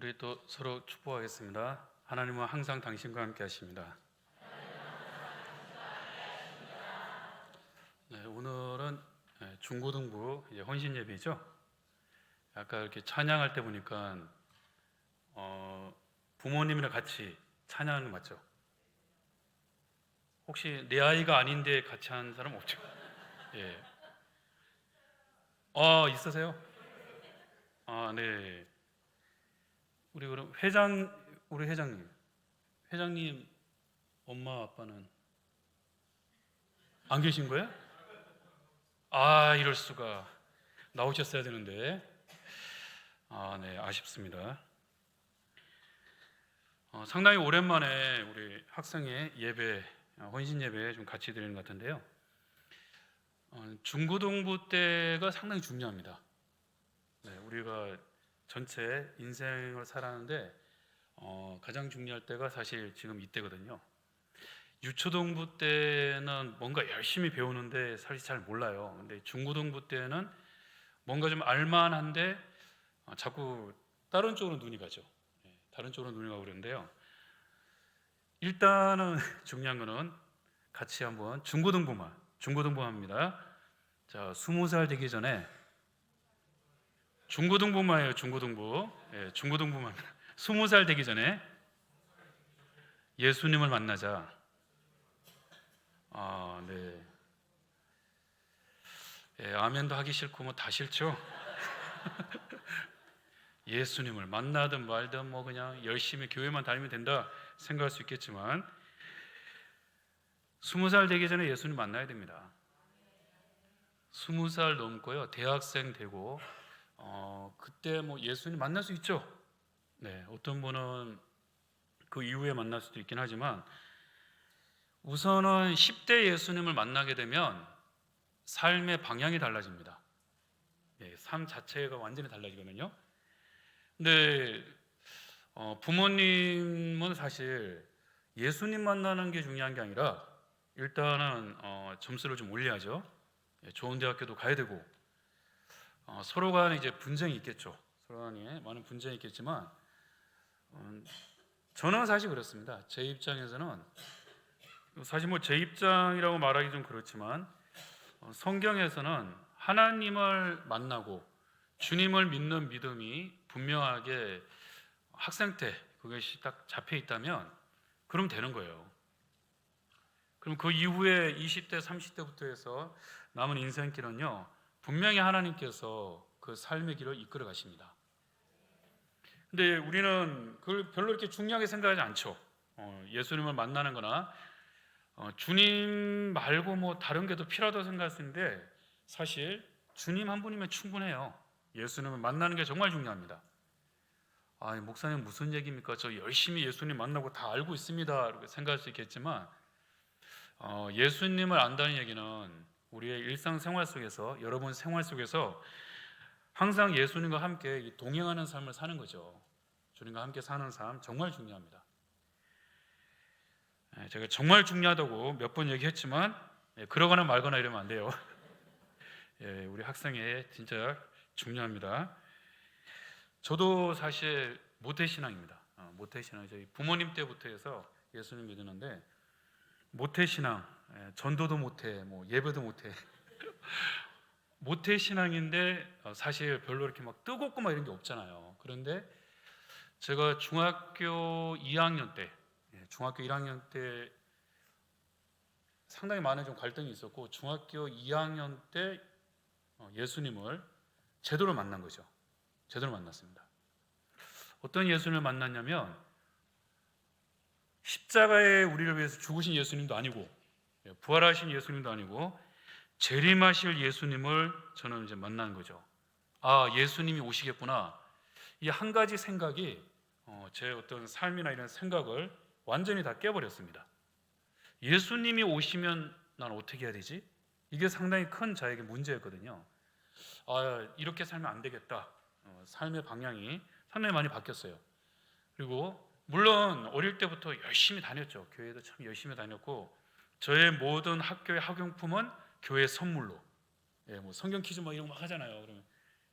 우리 또 서로 축복하겠습니다. 하나님은 항상 당신과 함께 하십니다. 네, 오늘은 네, 중고등부 헌신 예배죠. 아까 이렇게 찬양할 때 보니까 어, 부모님이랑 같이 찬양하는 거 맞죠? 혹시 내 아이가 아닌데 같이 하는 사람 없죠? 예. 어 있으세요? 아 네. 우리 그럼 회장 우리 회장님 회장님 엄마 아빠는 안 계신 거예요? 아 이럴 수가 나오셨어야 되는데 아네 아쉽습니다. 어, 상당히 오랜만에 우리 학생의 예배 어, 헌신 예배 좀 같이 드리는 것 같은데요. 어, 중고등부 때가 상당히 중요합니다. 네, 우리가 전체 인생을 살아가는데 어, 가장 중요할 때가 사실 지금 이때거든요. 유초등부 때는 뭔가 열심히 배우는데 사실 잘 몰라요. 근데 중고등부 때는 뭔가 좀 알만한데 어, 자꾸 다른 쪽으로 눈이 가죠. 네, 다른 쪽으로 눈이 가고 그러는데요. 일단은 중요한 거는 같이 한번 중고등부만 중고등부입니다. 자, 스무 살 되기 전에 중고등부만이에요. 중고등부. 예, 중고등부만. 스무 살 되기 전에 예수님을 만나자. 아, 네. 예, 아멘도 하기 싫고 뭐 다 싫죠. 예수님을 만나든 말든 뭐 그냥 열심히 교회만 다니면 된다 생각할 수 있겠지만 스무 살 되기 전에 예수님 만나야 됩니다. 스무 살 넘고요 대학생 되고 어, 그때 뭐 예수님 만날 수 있죠. 네, 어떤 분은 그 이후에 만날 수도 있긴 하지만 우선은 10대 예수님을 만나게 되면 삶의 방향이 달라집니다. 네, 삶 자체가 완전히 달라지거든요. 근데 어, 부모님은 사실 예수님 만나는 게 중요한 게 아니라 일단은 어, 점수를 좀 올려야죠. 예, 좋은 대학교도 가야 되고 어, 서로 간에 이제 분쟁이 있겠죠. 서로 간에 많은 분쟁이 있겠지만 음, 저는 사실 그렇습니다. 제 입장에서는 사실 뭐 제 입장이라고 말하기 좀 그렇지만 어, 성경에서는 하나님을 만나고 주님을 믿는 믿음이 분명하게 학생 때 그것이 딱 잡혀 있다면 그럼 되는 거예요. 그럼 그 이후에 20대, 30대부터 해서 남은 인생길은요, 분명히 하나님께서 그 삶의 길을 이끌어 가십니다. 근데 우리는 그걸 별로 이렇게 중요하게 생각하지 않죠. 어, 예수님을 만나는 거나 어, 주님 말고 뭐 다른 게 더 필요하다고 있는데 사실 주님 한 분이면 충분해요. 예수님을 만나는 게 정말 중요합니다. 아, 목사님 무슨 얘기입니까? 저 열심히 예수님 만나고 다 알고 있습니다. 이렇게 생각할 수 있겠지만 어, 예수님을 안다는 얘기는 우리의 일상생활 속에서 여러분 생활 속에서 항상 예수님과 함께 동행하는 삶을 사는 거죠. 주님과 함께 사는 삶 정말 중요합니다. 예, 제가 정말 중요하다고 몇 번 얘기했지만 예, 그러거나 말거나 이러면 안 돼요. 예, 우리 학생에 진짜 중요합니다. 저도 사실 모태 신앙입니다. 어, 모태 신앙 저희 부모님 때부터 해서 예수님 믿었는데 모태 신앙 예, 전도도 못해 뭐 예배도 못해 모태 신앙인데 어, 사실 별로 이렇게 막 뜨겁고 막 이런 게 없잖아요. 그런데 제가 중학교 2학년 때 예, 중학교 1학년 때 상당히 많은 좀 갈등이 있었고 중학교 2학년 때 어, 예수님을 제대로 만난 거죠. 제대로 만났습니다. 어떤 예수님을 만났냐면 십자가에 우리를 위해서 죽으신 예수님도 아니고 예, 부활하신 예수님도 아니고 재림하실 예수님을 저는 이제 만난 거죠. 아 예수님이 오시겠구나. 이 한 가지 생각이 어, 제 어떤 삶이나 이런 생각을 완전히 다 깨버렸습니다. 예수님이 오시면 난 어떻게 해야 되지? 이게 상당히 큰 저에게 문제였거든요. 아 이렇게 살면 안 되겠다. 어, 삶의 방향이 상당히 많이 바뀌었어요. 그리고 물론 어릴 때부터 열심히 다녔죠. 교회도 참 열심히 다녔고 저의 모든 학교의 학용품은 교회 선물로 예, 뭐 성경 퀴즈 뭐 이런 거 막 하잖아요. 그러면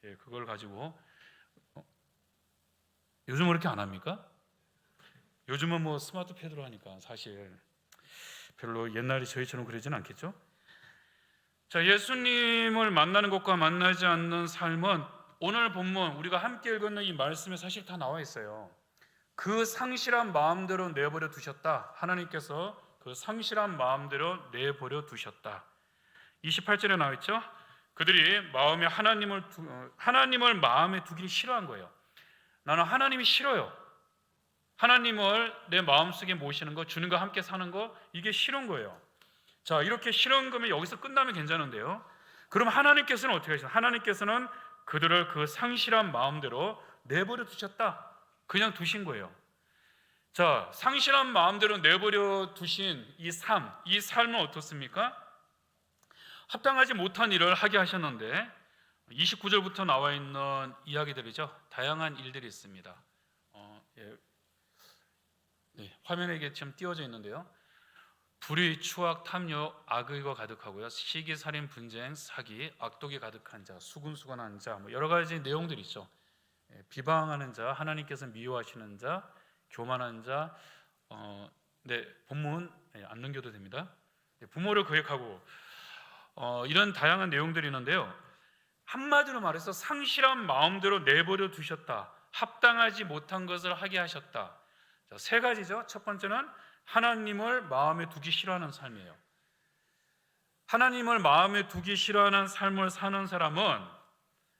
예, 그걸 가지고 어, 요즘 은 그렇게 안 합니까? 요즘은 뭐 스마트패드로 하니까 사실 별로 옛날에 저희처럼 그러지는 않겠죠? 자, 예수님을 만나는 것과 만나지 않는 삶은 오늘 본문 우리가 함께 읽은 이 말씀에 사실 다 나와 있어요. 그 상실한 마음대로 내버려 두셨다. 하나님께서 그 상실한 마음대로 내버려 두셨다. 28절에 나와 있죠. 그들이 마음에 하나님을 두, 어, 하나님을 마음에 두기 싫어한 거예요. 나는 하나님이 싫어요. 하나님을 내 마음속에 모시는 거, 주님과 함께 사는 거 이게 싫은 거예요. 자, 이렇게 싫은 거면 여기서 끝나면 괜찮은데요. 그럼 하나님께서는 어떻게 하시나? 하나님께서는 그들을 그 상실한 마음대로 내버려 두셨다. 그냥 두신 거예요. 자, 상실한 마음대로 내버려 두신 이 삶, 이 삶은 어떻습니까? 합당하지 못한 일을 하게 하셨는데 29절부터 나와 있는 이야기들이죠. 다양한 일들이 있습니다. 어, 예. 네, 화면에 이게 지금 띄워져 있는데요. 불의, 추악, 탐욕, 악의가 가득하고요. 시기, 살인, 분쟁, 사기, 악독이 가득한 자, 수군수군한 자, 뭐 여러 가지 내용들이 있죠. 예, 비방하는 자, 하나님께서 미워하시는 자, 교만한 자, 어, 네 본문 예, 안 넘겨도 됩니다. 예, 부모를 거역하고 어, 이런 다양한 내용들이 있는데요. 한마디로 말해서 상실한 마음대로 내버려 두셨다. 합당하지 못한 것을 하게 하셨다. 자, 세 가지죠. 첫 번째는 하나님을 마음에 두기 싫어하는 삶이에요. 하나님을 마음에 두기 싫어하는 삶을 사는 사람은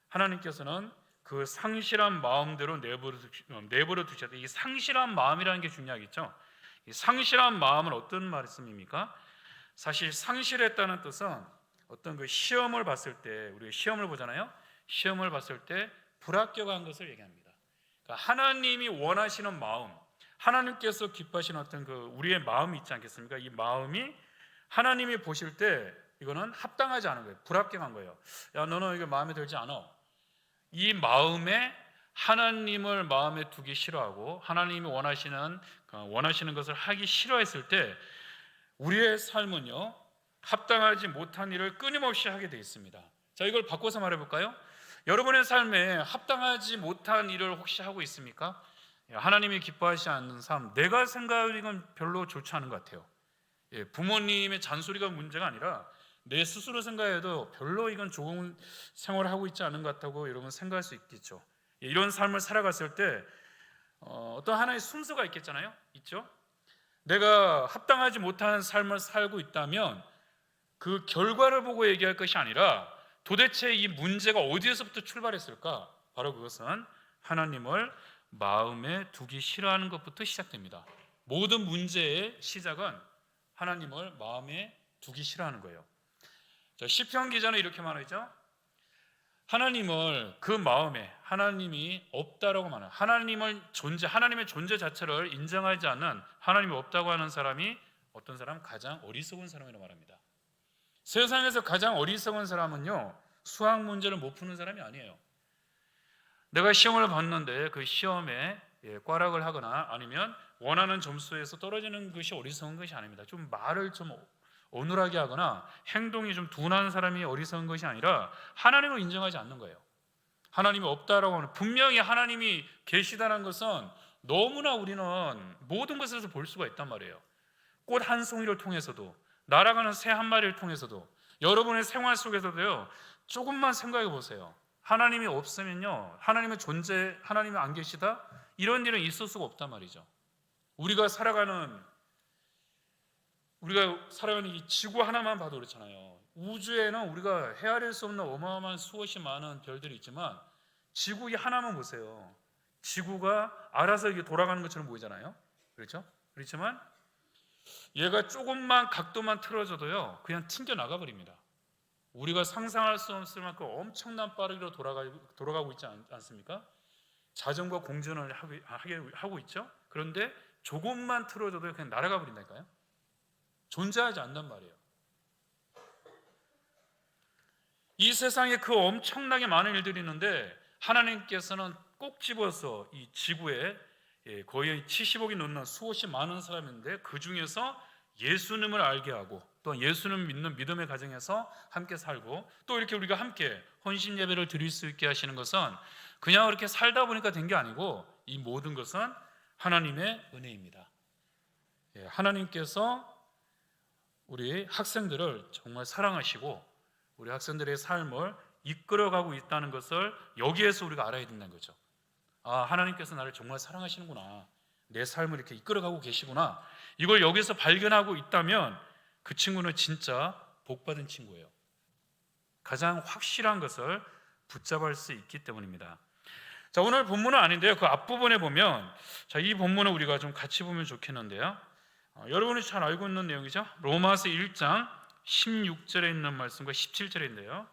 하나님께서는 그 상실한 마음대로 내버려, 두, 내버려 두셨다. 이 상실한 마음이라는 게 중요하겠죠. 이 상실한 마음은 어떤 말씀입니까? 사실 상실했다는 뜻은 어떤 그 시험을 봤을 때 우리가 시험을 보잖아요. 시험을 봤을 때 불합격한 것을 얘기합니다. 그러니까 하나님이 원하시는 마음, 하나님께서 기뻐하시는 어떤 그 우리의 마음이 있지 않겠습니까? 이 마음이 하나님이 보실 때 이거는 합당하지 않은 거예요. 불합격한 거예요. 야, 너는 이게 마음에 들지 않아. 이 마음에 하나님을 마음에 두기 싫어하고 하나님이 원하시는 그 원하시는 것을 하기 싫어했을 때 우리의 삶은요 합당하지 못한 일을 끊임없이 하게 돼 있습니다. 자 이걸 바꿔서 말해 볼까요? 여러분의 삶에 합당하지 못한 일을 혹시 하고 있습니까? 하나님이 기뻐하지 않는 삶, 내가 생각하기는 별로 좋지 않은 것 같아요. 예, 부모님의 잔소리가 문제가 아니라 내 스스로 생각해도 별로 이건 좋은 생활을 하고 있지 않은 것 같다고 여러분 생각할 수 있겠죠. 예, 이런 삶을 살아갔을 때 어, 떤 하나의 순서가 있겠잖아요. 있죠? 내가 합당하지 못한 삶을 살고 있다면 그 결과를 보고 얘기할 것이 아니라 도대체 이 문제가 어디에서부터 출발했을까? 바로 그것은 하나님을 마음에 두기 싫어하는 것부터 시작됩니다. 모든 문제의 시작은 하나님을 마음에 두기 싫어하는 거예요. 자, 시편 기자는 이렇게 말하죠. 하나님을 그 마음에 하나님이 없다라고 말해요. 하나님을 존재, 하나님의 존재 자체를 인정하지 않는 하나님이 없다고 하는 사람이 어떤 사람 가장 어리석은 사람이라고 말합니다. 세상에서 가장 어리석은 사람은요 수학 문제를 못 푸는 사람이 아니에요. 내가 시험을 봤는데 그 시험에 예, 꽈락을 하거나 아니면 원하는 점수에서 떨어지는 것이 어리석은 것이 아닙니다. 좀 말을 좀 어눌하게 하거나 행동이 좀 둔한 사람이 어리석은 것이 아니라 하나님을 인정하지 않는 거예요. 하나님이 없다라고 하는 분명히 하나님이 계시다는 것은 너무나 우리는 모든 것에서 볼 수가 있단 말이에요. 꽃 한 송이를 통해서도 날아가는 새 한 마리를 통해서도 여러분의 생활 속에서도요. 조금만 생각해 보세요. 하나님이 없으면요. 하나님의 존재, 하나님이 안 계시다? 이런 일은 있을 수가 없단 말이죠. 우리가 살아가는 우리가 살아가는 이 지구 하나만 봐도 그렇잖아요. 우주에는 우리가 헤아릴 수 없는 어마어마한 수없이 많은 별들이 있지만 지구 이 하나만 보세요. 지구가 알아서 이게 돌아가는 것처럼 보이잖아요. 그렇죠? 그렇지만 얘가 조금만 각도만 틀어져도요. 그냥 튕겨 나가 버립니다. 우리가 상상할 수 없을 만큼 엄청난 빠르기로 돌아가, 돌아가고 있지 않, 습니까 자전거 공전을 하고, 하고 있죠. 그런데 조금만 틀어져도 그냥 날아가 버린다니까요. 존재하지 않단 말이에요. 이 세상에 그 엄청나게 많은 일들이 있는데 하나님께서는 꼭 집어서 이 지구에 예, 거의 70억이 넘는 수없이 많은 사람인데 그 중에서 예수님을 알게 하고 또 예수님 믿는 믿음의 가정에서 함께 살고 또 이렇게 우리가 함께 헌신 예배를 드릴 수 있게 하시는 것은 그냥 그렇게 살다 보니까 된 게 아니고 이 모든 것은 하나님의 은혜입니다. 예, 하나님께서 우리 학생들을 정말 사랑하시고 우리 학생들의 삶을 이끌어가고 있다는 것을 여기에서 우리가 알아야 된다는 거죠. 아, 하나님께서 나를 정말 사랑하시는구나. 내 삶을 이렇게 이끌어가고 계시구나. 이걸 여기서 발견하고 있다면 그 친구는 진짜 복받은 친구예요. 가장 확실한 것을 붙잡을 수 있기 때문입니다. 자, 오늘 본문은 아닌데요. 그 앞부분에 보면 자, 이 본문을 우리가 좀 같이 보면 좋겠는데요. 어, 여러분이 잘 알고 있는 내용이죠. 로마서 1장 16절에 있는 말씀과 17절인데요.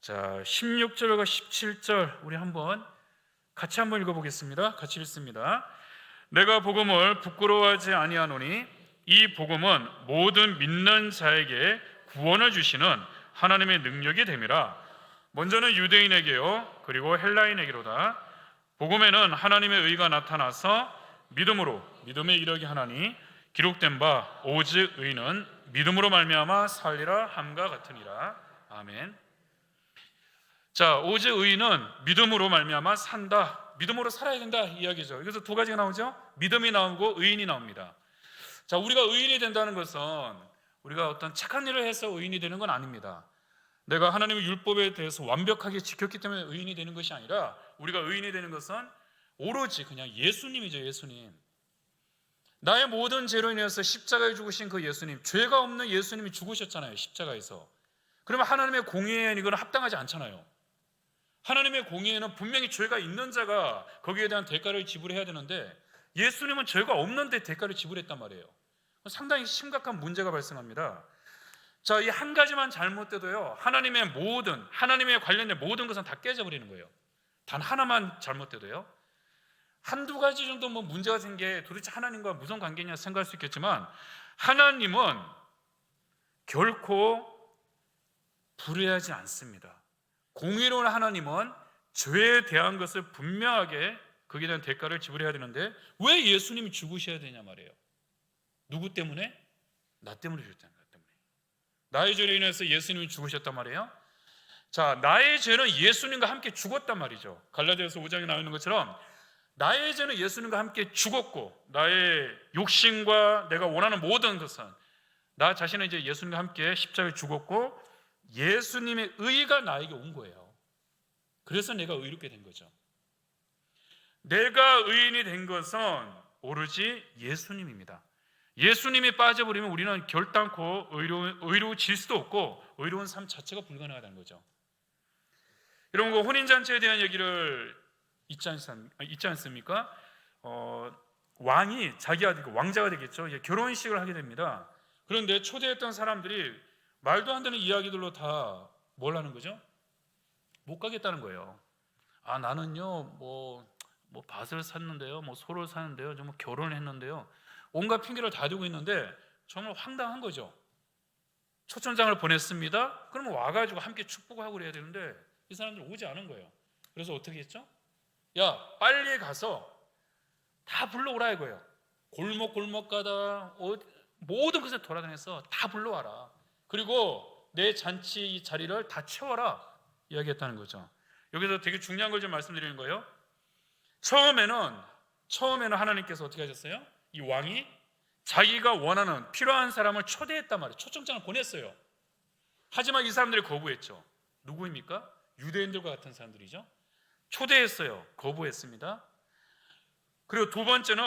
자, 16절과 17절 우리 한번 같이 한번 읽어 보겠습니다. 같이 읽습니다. 내가 복음을 부끄러워하지 아니하노니 이 복음은 모든 믿는 자에게 구원을 주시는 하나님의 능력이 됨이라. 먼저는 유대인에게요, 그리고 헬라인에게로다. 복음에는 하나님의 의가 나타나서 믿음으로 믿음에 이르게 하나니 기록된 바 오직 의는 믿음으로 말미암아 살리라 함과 같으니라. 아멘. 자, 오직 의는 믿음으로 말미암아 산다. 믿음으로 살아야 된다 이야기죠. 여기서 두 가지가 나오죠. 믿음이 나오고 의인이 나옵니다. 자, 우리가 의인이 된다는 것은 우리가 어떤 착한 일을 해서 의인이 되는 건 아닙니다. 내가 하나님의 율법에 대해서 완벽하게 지켰기 때문에 의인이 되는 것이 아니라 우리가 의인이 되는 것은 오로지 그냥 예수님이죠, 예수님. 나의 모든 죄로 인해서 십자가에 죽으신 그 예수님, 죄가 없는 예수님이 죽으셨잖아요, 십자가에서. 그러면 하나님의 공의에는 이건 합당하지 않잖아요. 하나님의 공의에는 분명히 죄가 있는 자가 거기에 대한 대가를 지불해야 되는데 예수님은 죄가 없는데 대가를 지불했단 말이에요. 상당히 심각한 문제가 발생합니다. 자, 이 한 가지만 잘못돼도요, 하나님의 모든, 하나님의 관련된 모든 것은 다 깨져버리는 거예요. 단 하나만 잘못돼도요. 한두 가지 정도 뭐 문제가 생긴 게 도대체 하나님과 무슨 관계냐 생각할 수 있겠지만, 하나님은 결코 불의하지 않습니다. 공의로운 하나님은 죄에 대한 것을 분명하게 거기에 대한 대가를 지불해야 되는데 왜 예수님이 죽으셔야 되냐 말이에요. 누구 때문에? 나 때문에 죽었잖아요. 나 때문에. 나의 죄로 인해서 예수님이 죽으셨단 말이에요. 자, 나의 죄는 예수님과 함께 죽었단 말이죠. 갈라디아서 5장에 나와 있는 것처럼 나의 죄는 예수님과 함께 죽었고 나의 욕심과 내가 원하는 모든 것은 나 자신은 이제 예수님과 함께 십자가에 죽었고 예수님의 의가 나에게 온 거예요. 그래서 내가 의롭게 된 거죠. 내가 의인이 된 것은 오로지 예수님입니다. 예수님이 빠져버리면 우리는 결단코 의로, 의로워질 수도 없고 의로운 삶 자체가 불가능하다는 거죠. 이런 거 혼인잔치에 대한 얘기를 있지, 않 습, 니까 어, 왕이 자기 아들 왕자가 되겠죠. 결혼식을 하게 됩니다. 그런데 초대했던 사람들이 말도 안 되는 이야기들로 다 뭘 하는 거죠? 못 가겠다는 거예요. 아 나는요 뭐, 뭐 밭을 샀는데요, 뭐 소를 사는데요, 좀 결혼을 했는데요. 온갖 핑계를 다 대고 있는데 정말 황당한 거죠. 초청장을 보냈습니다. 그러면 와가지고 함께 축복하고 그래야 되는데 이 사람들 오지 않은 거예요. 그래서 어떻게 했죠? 야 빨리 가서 다 불러오라 이거예요. 골목 골목 가다 모든 곳에 돌아다녀서 다 불러와라. 그리고 내 잔치 자리를 다 채워라 이야기했다는 거죠. 여기서 되게 중요한 걸 좀 말씀드리는 거예요. 처음에는 처음에는 하나님께서 어떻게 하셨어요? 이 왕이 자기가 원하는 필요한 사람을 초대했단 말이에요. 초청장을 보냈어요. 하지만 이 사람들이 거부했죠. 누구입니까? 유대인들과 같은 사람들이죠. 초대했어요. 거부했습니다. 그리고 두 번째는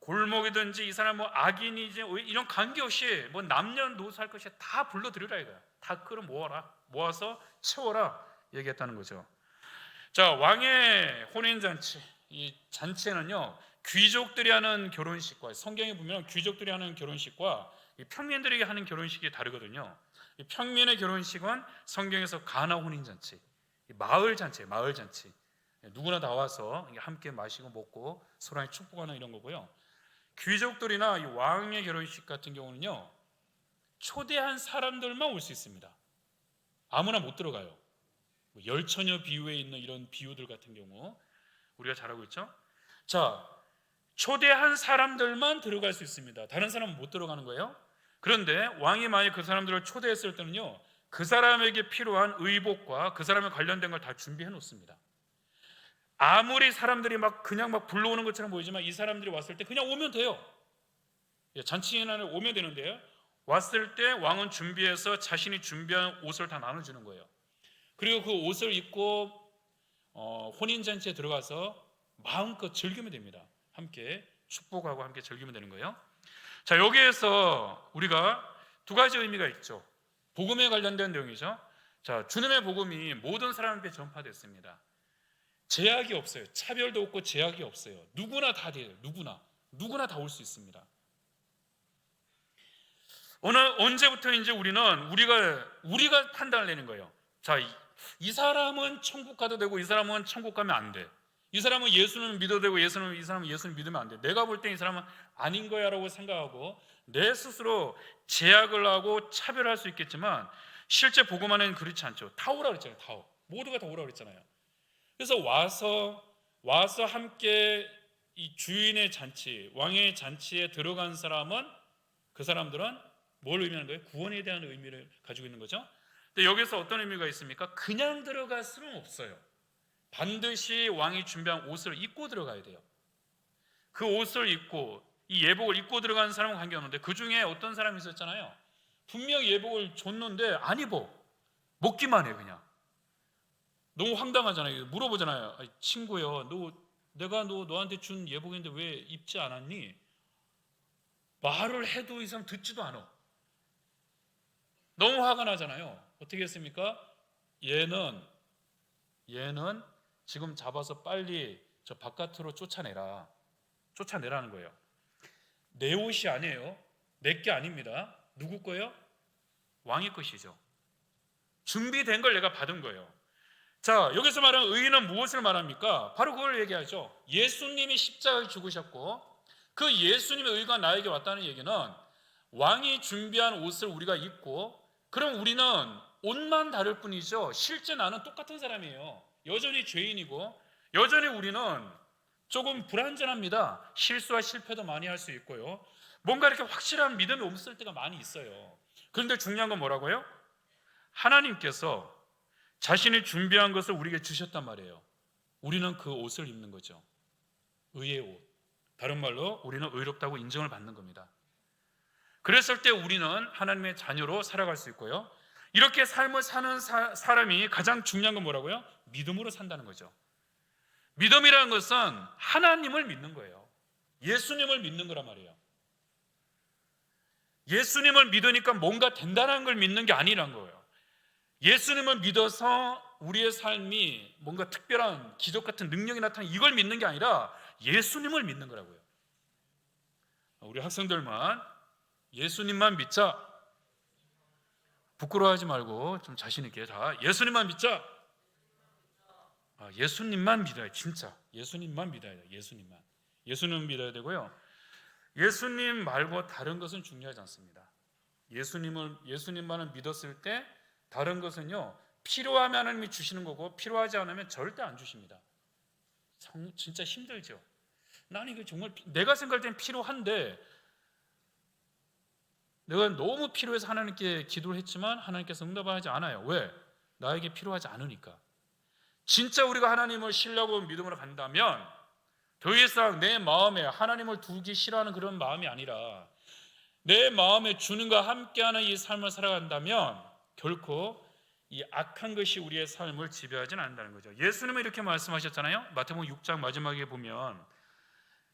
골목이든지 이 사람 뭐 악인이지 이런 관계없이 뭐 남녀노소 할 것이 다 불러들여라 이거야. 다 끌어 모아라. 모아서 채워라. 얘기했다는 거죠. 자, 왕의 혼인 잔치. 이 잔치에는요. 귀족들이 하는 결혼식과 성경에 보면 귀족들이 하는 결혼식과 평민들에게 하는 결혼식이 다르거든요. 평민의 결혼식은 성경에서 가나 혼인 잔치, 마을 잔치, 마을 잔치. 누구나 나와서 함께 마시고 먹고 서로 축복하는 이런 거고요. 귀족들이나 왕의 결혼식 같은 경우는요 초대한 사람들만 올 수 있습니다. 아무나 못 들어가요. 뭐 열처녀 비유에 있는 이런 비유들 같은 경우 우리가 잘 알고 있죠. 자 초대한 사람들만 들어갈 수 있습니다. 다른 사람은 못 들어가는 거예요. 그런데 왕이 만약 그 사람들을 초대했을 때는요 그 사람에게 필요한 의복과 그 사람에 관련된 걸 다 준비해 놓습니다. 아무리 사람들이 막 그냥 막 불러오는 것처럼 보이지만 이 사람들이 왔을 때 그냥 오면 돼요. 예, 잔치인을 오면 되는데요. 왔을 때 왕은 준비해서 자신이 준비한 옷을 다 나눠주는 거예요. 그리고 그 옷을 입고 어, 혼인 잔치에 들어가서 마음껏 즐기면 됩니다. 함께 축복하고 함께 즐기면 되는 거예요. 자 여기에서 우리가 두 가지 의미가 있죠. 복음에 관련된 내용이죠. 자 주님의 복음이 모든 사람에게 전파됐습니다. 제약이 없어요. 차별도 없고 제약이 없어요. 누구나 다 돼요. 누구나 누구나 다 올 수 있습니다. 어느 언제부터인지 우리는 우리가 우리가 판단을 내는 거예요. 자, 이, 이 사람은 천국 가도 되고 이 사람은 천국 가면 안 돼. 이 사람은 예수는 믿어도 되고 예수는 이 사람은 예수는 믿으면 안 돼. 내가 볼 때 이 사람은 아닌 거야라고 생각하고 내 스스로 제약을 하고 차별할 수 있겠지만 실제 안에는 그렇지 않죠. 다 오라 그랬잖아요. 다 오. 모두가 다 오라 그랬잖아요. 그래서 와서 와서 함께 이 주인의 잔치, 왕의 잔치에 들어간 사람은 그 사람들은 뭘 의미하는 거예요? 구원에 대한 의미를 가지고 있는 거죠. 근데 여기서 어떤 의미가 있습니까? 그냥 들어갈 수는 없어요. 반드시 왕이 준비한 옷을 입고 들어가야 돼요. 그 옷을 입고 이 예복을 입고 들어가는 사람은 관계없는데 그 중에 어떤 사람이 있었잖아요. 분명 예복을 줬는데 안 입어. 먹기만 해 그냥. 너무 황당하잖아요. 물어보잖아요. 친구요, 너 내가 너 너한테 준 예복인데 왜 입지 않았니? 말을 해도 이 사람 듣지도 않아. 너무 화가 나잖아요. 어떻게 했습니까? 얘는 얘는 지금 잡아서 빨리 저 바깥으로 쫓아내라. 쫓아내라는 거예요. 내 옷이 아니에요. 내 게 아닙니다. 누구 거예요? 왕의 것이죠. 준비된 걸 내가 받은 거예요. 자, 여기서 말하는 의인은 무엇을 말합니까? 바로 그걸 얘기하죠. 예수님이 십자가에 죽으셨고 그 예수님의 의가 나에게 왔다는 얘기는 왕이 준비한 옷을 우리가 입고 그럼 우리는 옷만 다를 뿐이죠. 실제 나는 똑같은 사람이에요. 여전히 죄인이고 여전히 우리는 조금 불완전합니다. 실수와 실패도 많이 할 수 있고요. 뭔가 이렇게 확실한 믿음이 없을 때가 많이 있어요. 그런데 중요한 건 뭐라고요? 하나님께서 자신이 준비한 것을 우리에게 주셨단 말이에요. 우리는 그 옷을 입는 거죠. 의의 옷. 다른 말로 우리는 의롭다고 인정을 받는 겁니다. 그랬을 때 우리는 하나님의 자녀로 살아갈 수 있고요. 이렇게 삶을 사는 사, 사람이 가장 중요한 건 뭐라고요? 믿음으로 산다는 거죠. 믿음이라는 것은 하나님을 믿는 거예요. 예수님을 믿는 거란 말이에요. 예수님을 믿으니까 뭔가 된다는 걸 믿는 게 아니란 거예요. 예수님을 믿어서 우리의 삶이 뭔가 특별한 기적 같은 능력이 나타나는 이걸 믿는 게 아니라 예수님을 믿는 거라고요. 우리 학생들만 예수님만 믿자. 부끄러워하지 말고 좀 자신 있게 다 예수님만 믿자. 아, 예수님만 믿어야 진짜 예수님만 믿어야 돼. 예수님만. 예수님 믿어야 되고요. 예수님 말고 다른 것은 중요하지 않습니다. 예수님을 예수님만을 믿었을 때 다른 것은요 필요하면 하나님이 주시는 거고 필요하지 않으면 절대 안 주십니다. 정, 진짜 힘들죠. 나는 이게 정말 내가 생각할 땐 필요한데 내가 너무 필요해서 하나님께 기도를 했지만 하나님께서 응답하지 않아요. 왜? 나에게 필요하지 않으니까. 진짜 우리가 하나님을 신뢰하고 믿음으로 간다면 더 이상 내 마음에 하나님을 두기 싫어하는 그런 마음이 아니라 내 마음에 주님과 함께하는 이 삶을 살아간다면 결코 이 악한 것이 우리의 삶을 지배하지는 않는다는 거죠. 예수님은 이렇게 말씀하셨잖아요. 마태복음 6장 마지막에 보면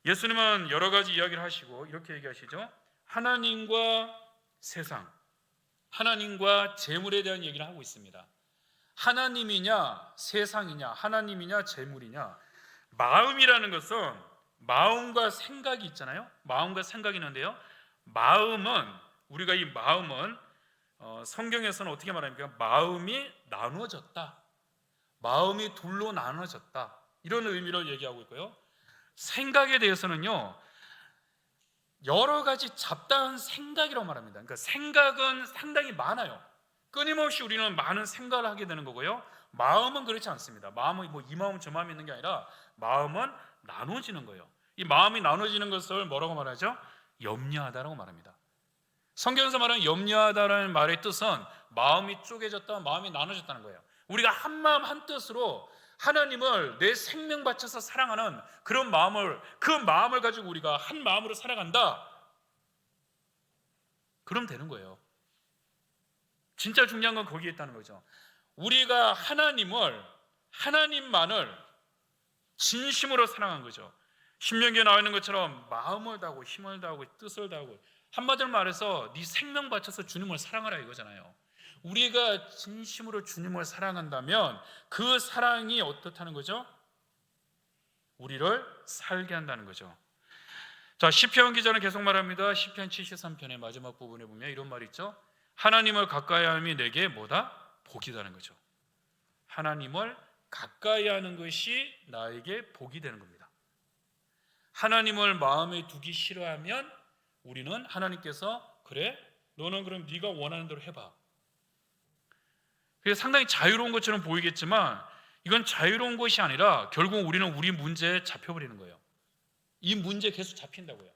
예수님은 여러 가지 이야기를 하시고 이렇게 얘기하시죠. 하나님과 세상, 하나님과 재물에 대한 얘기를 하고 있습니다. 하나님이냐, 세상이냐, 하나님이냐, 재물이냐. 마음이라는 것은 마음과 생각이 있잖아요. 마음과 생각이 있는데요. 마음은 우리가 이 마음은 어, 성경에서는 어떻게 말합니까? 마음이 나누어졌다. 마음이 둘로 나눠졌다. 이런 의미를 얘기하고 있고요. 생각에 대해서는요. 여러 가지 잡다한 생각이라고 말합니다. 그러니까 생각은 상당히 많아요. 끊임없이 우리는 많은 생각을 하게 되는 거고요. 마음은 그렇지 않습니다. 마음은 뭐 이 마음 저 마음 있는 게 아니라 마음은 나눠지는 거예요. 이 마음이 나눠지는 것을 뭐라고 말하죠? 염려하다라고 말합니다. 성경에서 말하는 염려하다라는 말의 뜻은 마음이 쪼개졌다, 마음이 나눠졌다는 거예요. 우리가 한 마음 한 뜻으로 하나님을 내 생명 바쳐서 사랑하는 그런 마음을 그 마음을 가지고 우리가 한 마음으로 살아간다. 그럼 되는 거예요. 진짜 중요한 건 거기에 있다는 거죠. 우리가 하나님을 하나님만을 진심으로 사랑한 거죠. 신명기에 나와 있는 것처럼 마음을 다하고 힘을 다하고 뜻을 다하고 한마디로 말해서 네 생명 바쳐서 주님을 사랑하라 이거잖아요. 우리가 진심으로 주님을 사랑한다면 그 사랑이 어떻다는 거죠? 우리를 살게 한다는 거죠. 자, 시편 기자는 계속 말합니다. 시편 73편의 마지막 부분에 보면 이런 말이 있죠. 하나님을 가까이 함이 내게 뭐다? 복이다는 거죠. 하나님을 가까이 하는 것이 나에게 복이 되는 겁니다. 하나님을 마음에 두기 싫어하면 우리는 하나님께서 그래 너는 그럼 네가 원하는 대로 해봐. 그게 상당히 자유로운 것처럼 보이겠지만 이건 자유로운 것이 아니라 결국 우리는 우리 문제에 잡혀버리는 거예요. 이 문제 계속 잡힌다고요.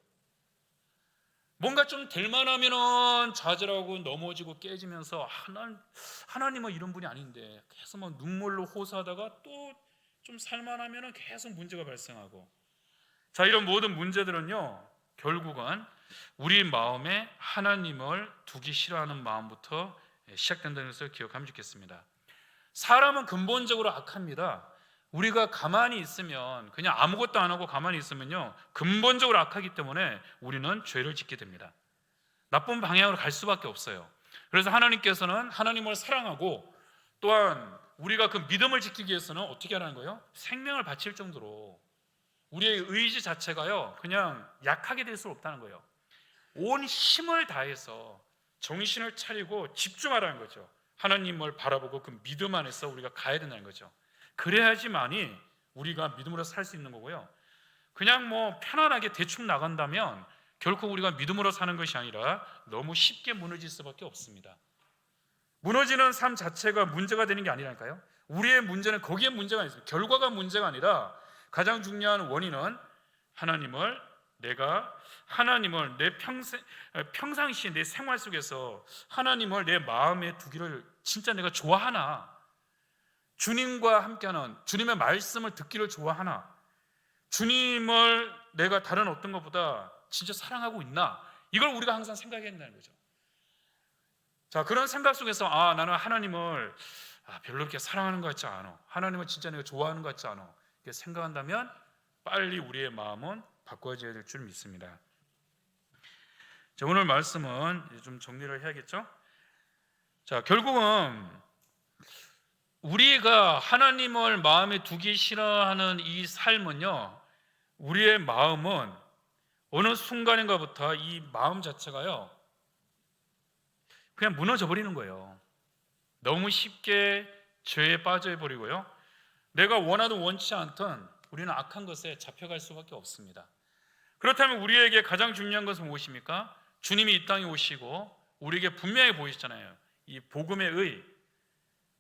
뭔가 좀 될 만하면은 좌절하고 넘어지고 깨지면서 하나, 하나님은 이런 분이 아닌데 계속 막 눈물로 호소하다가 또 좀 살만하면은 계속 문제가 발생하고 자 이런 모든 문제들은요 결국은 우리 마음에 하나님을 두기 싫어하는 마음부터 시작된다는 것을 기억하면 좋겠습니다. 사람은 근본적으로 악합니다. 우리가 가만히 있으면 그냥 아무것도 안 하고 가만히 있으면요 근본적으로 악하기 때문에 우리는 죄를 짓게 됩니다. 나쁜 방향으로 갈 수밖에 없어요. 그래서 하나님께서는 하나님을 사랑하고 또한 우리가 그 믿음을 지키기 위해서는 어떻게 하라는 거예요? 생명을 바칠 정도로 우리의 의지 자체가요 그냥 약하게 될 수 없다는 거예요. 온 힘을 다해서 정신을 차리고 집중하라는 거죠. 하나님을 바라보고 그 믿음 안에서 우리가 가야 된다는 거죠. 그래야지만이 우리가 믿음으로 살 수 있는 거고요. 그냥 뭐 편안하게 대충 나간다면 결코 우리가 믿음으로 사는 것이 아니라 너무 쉽게 무너질 수밖에 없습니다. 무너지는 삶 자체가 문제가 되는 게 아니라니까요. 우리의 문제는 거기에 문제가 있습니다. 결과가 문제가 아니라 가장 중요한 원인은 하나님을 내가 하나님을 내 평생 평상시 내 생활 속에서 하나님을 내 마음에 두기를 진짜 내가 좋아하나 주님과 함께하는 주님의 말씀을 듣기를 좋아하나 주님을 내가 다른 어떤 것보다 진짜 사랑하고 있나 이걸 우리가 항상 생각해야 된다는 거죠. 자 그런 생각 속에서 아 나는 하나님을 아, 별로 그렇게 사랑하는 것 같지 않아. 하나님을 진짜 내가 좋아하는 것 같지 않아. 생각한다면 빨리 우리의 마음은 바꿔져야 될 줄 믿습니다. 자, 오늘 말씀은 좀 정리를 해야겠죠? 자, 결국은 우리가 하나님을 마음에 두기 싫어하는 이 삶은요, 우리의 마음은 어느 순간인가부터 이 마음 자체가요, 그냥 무너져 버리는 거예요. 너무 쉽게 죄에 빠져 버리고요. 내가 원하든 원치 않든 우리는 악한 것에 잡혀갈 수밖에 없습니다. 그렇다면 우리에게 가장 중요한 것은 무엇입니까? 주님이 이 땅에 오시고 우리에게 분명히 보이시잖아요. 이 복음의 의,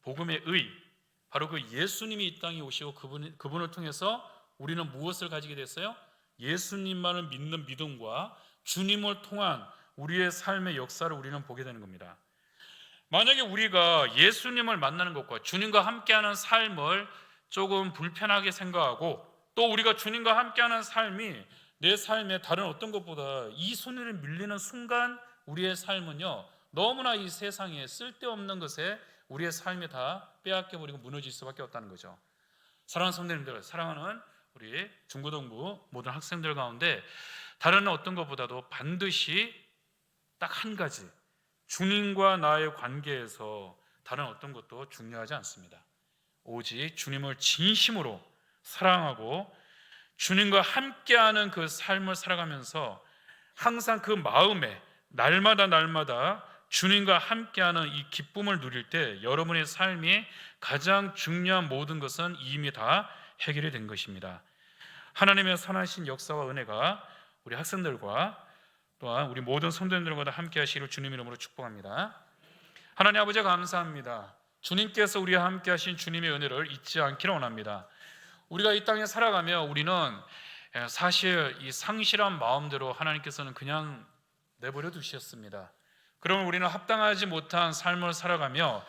복음의 의, 바로 그 예수님이 이 땅에 오시고 그분, 그분을 통해서 우리는 무엇을 가지게 됐어요? 예수님만을 믿는 믿음과 주님을 통한 우리의 삶의 역사를 우리는 보게 되는 겁니다. 만약에 우리가 예수님을 만나는 것과 주님과 함께하는 삶을 조금 불편하게 생각하고 또 우리가 주님과 함께하는 삶이 내 삶에 다른 어떤 것보다 이 손을 밀리는 순간 우리의 삶은요 너무나 이 세상에 쓸데없는 것에 우리의 삶이 다 빼앗겨 버리고 무너질 수밖에 없다는 거죠. 사랑하는 성도님들, 사랑하는 우리 중고등부 모든 학생들 가운데 다른 어떤 것보다도 반드시 딱 한 가지 주님과 나의 관계에서 다른 어떤 것도 중요하지 않습니다. 오직 주님을 진심으로 사랑하고 주님과 함께하는 그 삶을 살아가면서 항상 그 마음에 날마다 날마다 주님과 함께하는 이 기쁨을 누릴 때 여러분의 삶이 가장 중요한 모든 것은 이미 다 해결이 된 것입니다. 하나님의 선하신 역사와 은혜가 우리 학생들과 또한 우리 모든 성도님들과 함께 하시기를 주님 이름으로 축복합니다. 하나님 아버지 감사합니다. 주님께서 우리와 함께 하신 주님의 은혜를 잊지 않기를 원합니다. 우리가 이 땅에 살아가며 우리는 사실 이 상실한 마음대로 하나님께서는 그냥 내버려 두셨습니다. 그러면 우리는 합당하지 못한 삶을 살아가며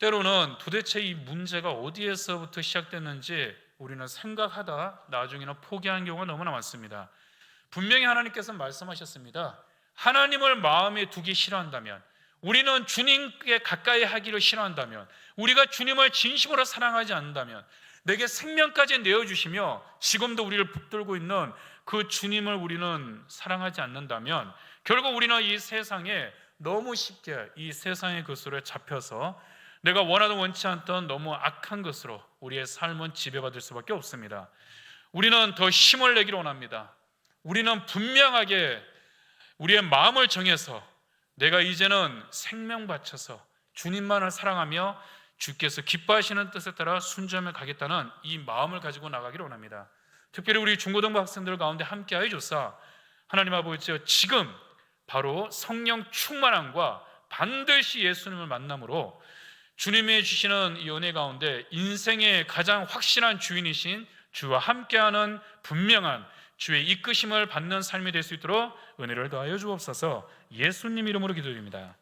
때로는 도대체 이 문제가 어디에서부터 시작됐는지 우리는 생각하다 나중에는 포기하는 경우가 너무나 많습니다. 분명히 하나님께서 말씀하셨습니다. 하나님을 마음에 두기 싫어한다면 우리는 주님께 가까이 하기를 싫어한다면 우리가 주님을 진심으로 사랑하지 않는다면 내게 생명까지 내어주시며 지금도 우리를 붙들고 있는 그 주님을 우리는 사랑하지 않는다면 결국 우리는 이 세상에 너무 쉽게 이 세상의 것으로 잡혀서 내가 원하든 원치 않던 너무 악한 것으로 우리의 삶은 지배받을 수밖에 없습니다. 우리는 더 힘을 내기를 원합니다. 우리는 분명하게 우리의 마음을 정해서 내가 이제는 생명 바쳐서 주님만을 사랑하며 주께서 기뻐하시는 뜻에 따라 순종해 가겠다는 이 마음을 가지고 나가기를 원합니다. 특별히 우리 중고등부 학생들 가운데 함께 하여 주사 하나님 아버지 지금 바로 성령 충만함과 반드시 예수님을 만남으로 주님이 주시는 이 은혜 가운데 인생의 가장 확실한 주인이신 주와 함께하는 분명한 주의 이끄심을 받는 삶이 될 수 있도록 은혜를 더하여 주옵소서 예수님 이름으로 기도드립니다.